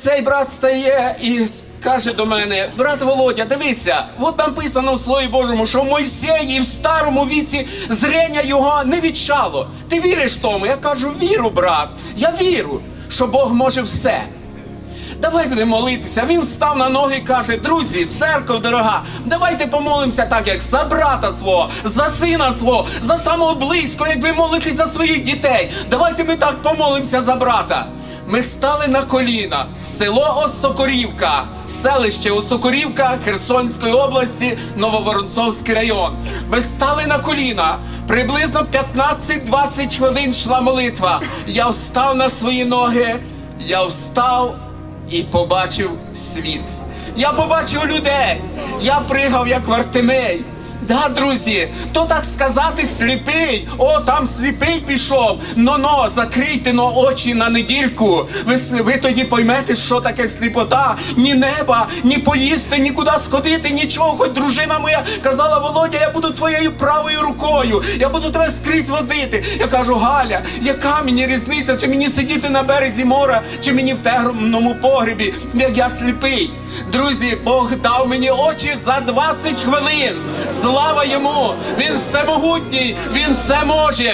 Цей брат стає і каже до мене: брат Володя, дивися, от написано в Слові Божому, що в Мойсеї в старому віці зрення його не відчало. Ти віриш тому? Я кажу, віру, брат. Я віру, що Бог може все. Давай будемо молитися. Він встав на ноги і каже: друзі, церква дорога, давайте помолимося так, як за брата свого, за сина свого, за самого близького, як ви молитесь за своїх дітей. Давайте ми так помолимося за брата. Ми стали на коліна. Село Осокорівка, селище Осокорівка Херсонської області, Нововоронцовський район. Ми стали на коліна. Приблизно 15-20 хвилин йшла молитва. Я встав на свої ноги. Я встав і побачив світ. Я побачив людей. Я пригав як Вартимей. Да, друзі, то так сказати сліпий. О, там сліпий пішов. Но-но, закрийте но очі на недільку. Ви, ви тоді поймете, що таке сліпота. Ні неба, ні поїсти, нікуди сходити, нічого. Хоч дружина моя казала, Володя, я буду твоєю правою рукою. Я буду тебе скрізь водити. Я кажу, Галя, яка мені різниця, чи мені сидіти на березі моря, чи мені в темному погребі, як я сліпий. Друзі, Бог дав мені очі за 20 хвилин. Слава йому! Він всемогутній, він все може.